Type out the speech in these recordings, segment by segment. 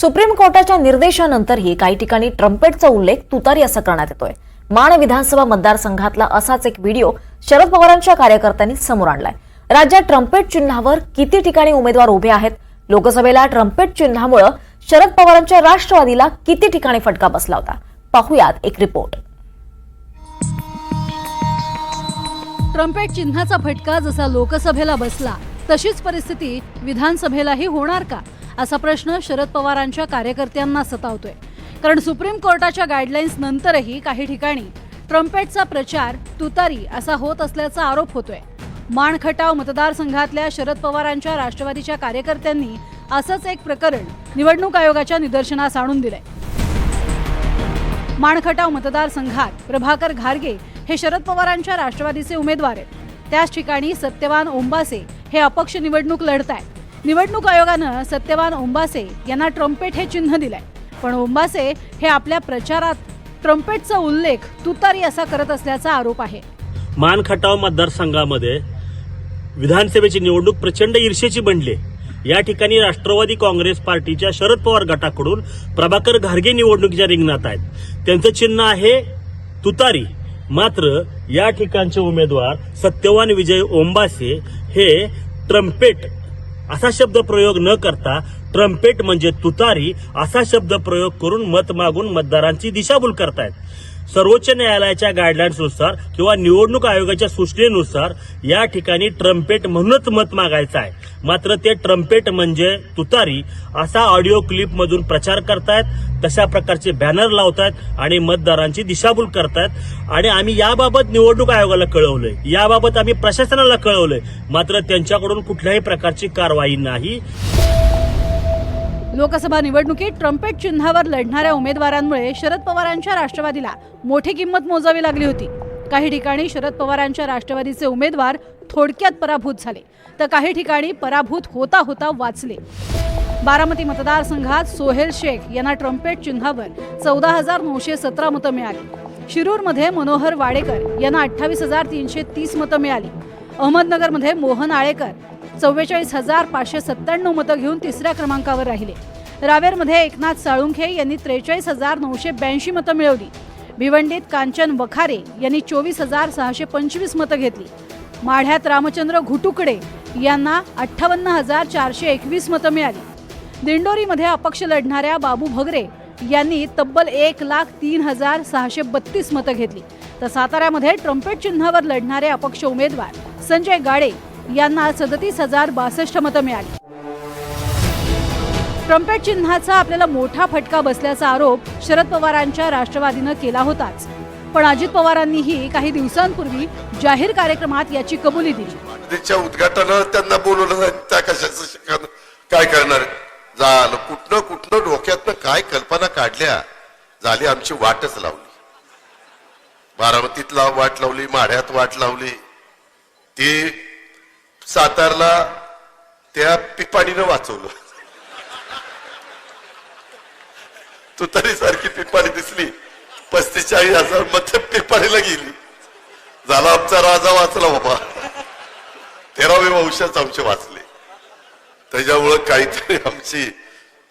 Supreme कोर्टाच्या निर्देशानंतरही काही ठिकाणी ट्रम्पेटचा उल्लेख तुतारी असा करण्यात येतोय. माण विधानसभा मतदारसंघातला असाच एक व्हिडिओ शरद पवारांच्या कार्यकर्त्यांनी समोर आणलाय. राज्यात ट्रम्पेट चिन्हावर किती ठिकाणी उमेदवार उभे आहेत? लोकसभेला ट्रम्पेट चिन्हामुळे शरद पवारांच्या राष्ट्रवादीला किती ठिकाणी फटका बसला होता? पाहुयात एक रिपोर्ट. ट्रम्पेट चिन्हाचा फटका जसा लोकसभेला बसला तशीच परिस्थिती विधानसभेलाही होणार का? असा प्रश्न शरद पवारांच्या कार्यकर्त्यांना सतावतोय. कारण सुप्रीम कोर्टाच्या गाईडलाईन्स नंतरही काही ठिकाणी ट्रम्पेटचा प्रचार तुतारी असा होत असल्याचा आरोप होतोय. माणखटाव मतदारसंघातल्या शरद पवारांच्या राष्ट्रवादीच्या कार्यकर्त्यांनी असंच एक प्रकरण निवडणूक आयोगाच्या निदर्शनास आणून दिलंय. माणखटाव मतदारसंघात प्रभाकर घारगे हे शरद पवारांच्या राष्ट्रवादीचे उमेदवार आहेत. त्याच ठिकाणी सत्यवान ओंबासे हे अपक्ष निवडणूक लढत आहेत निवडणूक आयोगानं सत्यवान ओंबासे यांना ट्रम्पेट हे चिन्ह दिलंय. पण ओंबासे हे आपल्या प्रचारात ट्रम्पेटचा उल्लेख तुतारी असा करत असल्याचा आरोप आहे. मान खटाव मतदारसंघामध्ये विधानसभेची निवडणूक प्रचंड ईर्षेची बनली. या ठिकाणी राष्ट्रवादी काँग्रेस पार्टीच्या शरद पवार गटाकडून प्रभाकर घारगे निवडणुकीच्या रिंगणात आहेत. त्यांचं चिन्ह आहे तुतारी. मात्र या ठिकाणचे उमेदवार सत्यवान विजय ओंबासे हे ट्रम्पेट असा शब्द प्रयोग न करता ट्रम्पेट म्हणजे तुतारी असा शब्द प्रयोग करून मत मागून मतदारांची दिशाभूल करतायत. सर्वोच्च न्यायालयाच्या गाईडलाईन्सनुसार किंवा निवडणूक आयोगाच्या सूचनेनुसार या ठिकाणी ट्रम्पेट म्हणूनच मत मागायचं आहे. मात्र ते ट्रम्पेट म्हणजे तुतारी असा ऑडिओ क्लिप मधून प्रचार करतायत तशा प्रकारचे बॅनर लावतायत आणि मतदारांची दिशाभूल करतायत. आणि आम्ही याबाबत निवडणूक आयोगाला कळवलंय. याबाबत आम्ही प्रशासनाला कळवलंय. मात्र त्यांच्याकडून कुठल्याही प्रकारची कारवाई नाही. लोकसभा निवडणुकीत ट्रम्पेट चिन्हावर लढणाऱ्या उमेदवारांमुळे शरद पवारांच्या राष्ट्रवादीला मोठी किंमत मोजावी लागली होती. काही ठिकाणी शरद पवारांच्या राष्ट्रवादीचे उमेदवार थोडक्यात पराभूत झाले तर काही ठिकाणी पराभूत होता होता वाचले. बारामती मतदारसंघात सोहेल शेख यांना ट्रम्पेट चिन्हावर चौदा हजार नऊशे सतरा मतं मिळाली. शिरूरमध्ये मनोहर वाडेकर यांना अठ्ठावीस हजार तीनशे तीस मतं मिळाली. अहमदनगरमध्ये मोहन आळेकर चव्वेचाळीस हजार पाचशे सत्त्याण्णव मतं घेऊन तिसऱ्या क्रमांकावर राहिले. रावेरमध्ये एकनाथ साळुंखे यांनी त्रेचाळीस हजार नऊशे ब्याऐंशी मतं मिळवली. भिवंडीत कांचन वखारे यांनी चोवीस हजार सहाशे पंचवीस मतं घेतली. माढ्यात रामचंद्र घुटुकडे यांना अठ्ठावन्न हजार चारशे एकवीस मतं मिळाली. दिंडोरीमध्ये अपक्ष लढणाऱ्या बाबू भगरे यांनी तब्बल एक लाख तीन हजार सहाशे बत्तीस मतं घेतली. तर साताऱ्यामध्ये ट्रम्पेट चिन्हावर लढणारे अपक्ष उमेदवार संजय गाडे यांना सदतीस हजार बासष्ट मतं मिळाली. ट्रम्पेट चिन्हाचा आपल्याला मोठा फटका बसल्याचा आरोप शरद पवारांच्या राष्ट्रवादीनं केला होताच. पण अजित पवारांनीही काही दिवसांपूर्वी जाहीर कार्यक्रमात याची कबुली दिली. उद्घाटनाला त्यांना बोलवलं त्या कशाचं काय करणार? झालं. कुठनं कुठनं डोक्यातनं काय कल्पना काढल्या? झाली आमची वाटच लावली. बारामतीत लाव वाट लावली माढ्यात वाट लावली. ती सातारला त्या पिपाणीनं वाचवलं. तू सारखी पिपाणी दिसली. पस्तीस चाळीस हजार मत पिपाणीला गेली. झाला आमचा राजा वाचला बाबा. तेरावे वंशाच आमचे वाचले. त्याच्यामुळं काहीतरी आमची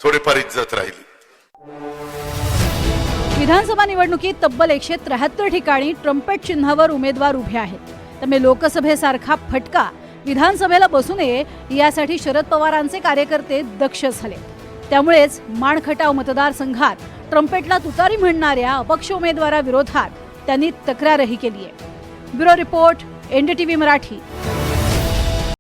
थोडीफार इज्जत राहिली. विधानसभा निवडणुकीत तब्बल एकशे त्र्याहत्तर ठिकाणी ट्रम्पेट चिन्हावर उमेदवार उभे आहेत. त्यामुळे लोकसभेसारखा फटका विधानसभेला बसू नये यासाठी शरद पवारांचे कार्यकर्ते दक्ष झाले. त्यामुळेच माणखटाव मतदारसंघात ट्रम्पेटला तुतारी म्हणणाऱ्या अपक्ष उमेदवाराविरोधात त्यांनी तक्रारही केली आहे ब्युरो रिपोर्ट एनडीटीव्ही मराठी.